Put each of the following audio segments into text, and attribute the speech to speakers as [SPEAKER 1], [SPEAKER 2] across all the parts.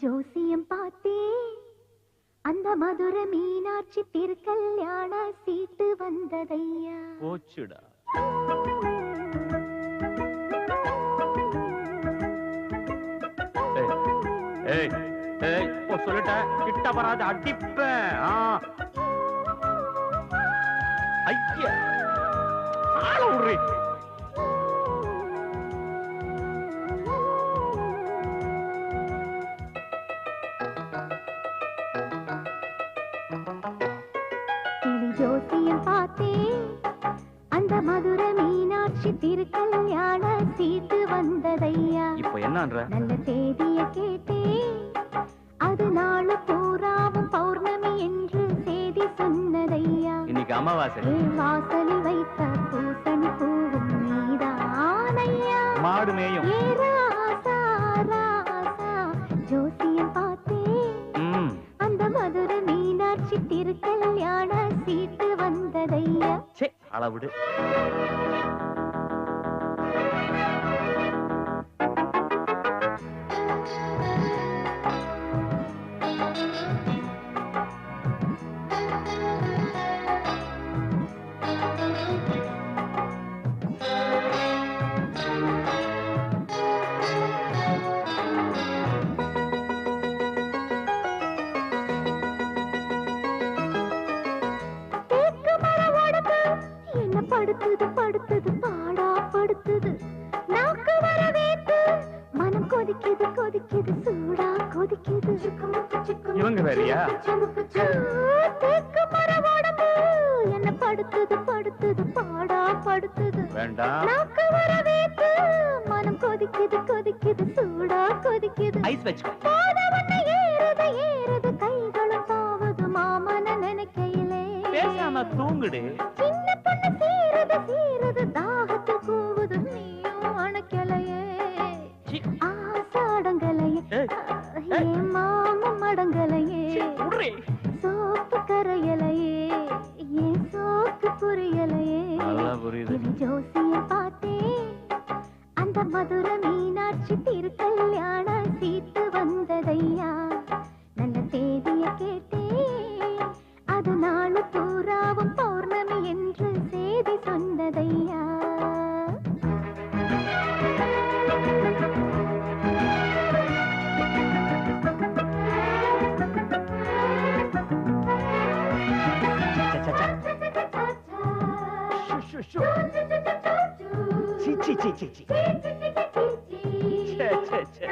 [SPEAKER 1] ஜோசியம் பார்த்தே. அந்த மதுர மீனாட்சி திருக்கல்யாண சீட்டு வந்ததையா?
[SPEAKER 2] போச்சுடா. சொல்லிட்ட கிட்ட வராது அடிப்பேன். ஆ. ஐயா.
[SPEAKER 1] ஜோசியம் பார்த்தே. அந்த மதுர மீனாட்சி திருக்கல்யாண சீட்டு வந்ததையா?
[SPEAKER 2] இப்போ என்னன்ற?
[SPEAKER 1] நல்ல தேதிய கேட்டே. அது நாளு பூராவும் பௌர்ணமி என்று செய்தி சொன்னதையா?
[SPEAKER 2] இன்னைக்கு அமாவாசை.
[SPEAKER 1] வாசலில் வைத்த பூசணி பூவும் நீதானையா?
[SPEAKER 2] மாடு மேயும். அளவிடு.
[SPEAKER 1] படுத்துது படுத்துது பாடா படுத்துது. நாக்கு வர வேத்து மனம் கொதிக்குது கொதிக்குது சூடா கொதிக்குது.
[SPEAKER 2] இவங்க வேறயா?
[SPEAKER 1] தேக்கு மரம் உடம்பு. என்ன படுத்துது படுத்துது பாடா படுத்துது.
[SPEAKER 2] வேண்டாம்.
[SPEAKER 1] நாக்கு வர வேத்து மனம் கொதிக்குது கொதிக்குது சூடா கொதிக்குது.
[SPEAKER 2] ஐஸ் வச்சுக்கோ.
[SPEAKER 1] போதவண்ண ஏறுது ஏறுது கைகளும் தாவுது மாமன நினைக்கையிலே.
[SPEAKER 2] பேசாம தூங்குடு.
[SPEAKER 1] சின்ன பொண்ணு சீருது சீருது தாகத்து கூவுது நீயும் அணைக்கலையே.
[SPEAKER 2] சி,
[SPEAKER 1] ஆசாடங்கலையே
[SPEAKER 2] ஏய்,
[SPEAKER 1] ஏ மாமம் அடங்கலையே. சோப்பு கரையலையே ஏன் சோக்கு புரியலையே. பார்த்தேன் அந்த மதுர மீனாட்சி திருக்கல்யாண சீட்டு வந்ததையா?
[SPEAKER 2] ஷு, ஷு, ஷு. சி, சி, சி, சி, சி. ச்சே, ச்சே, ச்சே.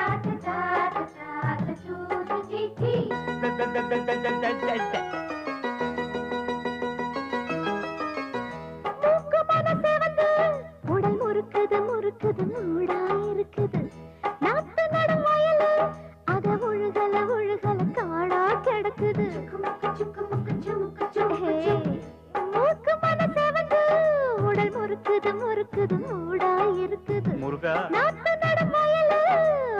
[SPEAKER 2] ட,
[SPEAKER 1] உடல் முறுக்குது மூடா இருக்குது.
[SPEAKER 2] முருகா.
[SPEAKER 1] நாட்டு நடும் வயலு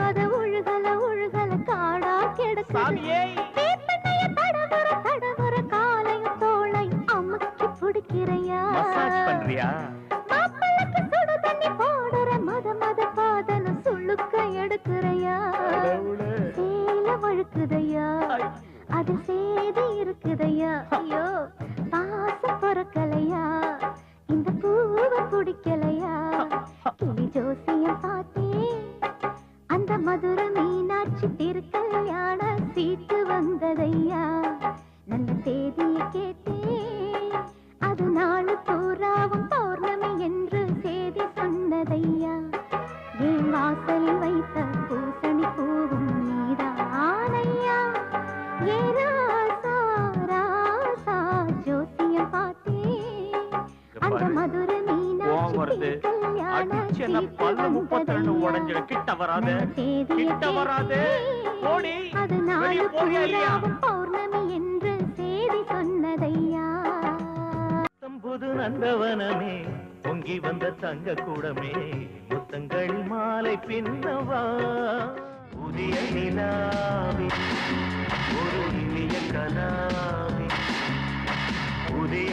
[SPEAKER 1] அத உழுகல உழுகல காடா கிடக்குது. காலையும் தோளையும் அமுக்கி பிடிக்கிறையா?
[SPEAKER 2] மசாஜ் பண்றியா? வருது.
[SPEAKER 1] மீனாட்சி திருக்கல்யாண
[SPEAKER 2] அடிச்சேன்னா
[SPEAKER 1] சீட்டு
[SPEAKER 2] பல்லு முப்பத்திரெண்டு
[SPEAKER 1] வந்ததையா.
[SPEAKER 2] உடைஞ்சிடும். கிட்ட வராது கிட்ட வராது போடி.
[SPEAKER 1] அது
[SPEAKER 2] வெளிய
[SPEAKER 1] நாளு
[SPEAKER 2] இல்லையா?
[SPEAKER 1] பௌர்ணமி என்று செய்தி சொன்னதையா
[SPEAKER 2] புது நந்தவனமே பொங்கி வந்த தங்க கூடமே முத்தங்கள் மாலை பின்னவா புதிய நிலாவி ஒரு இனிய கலாவி புதிய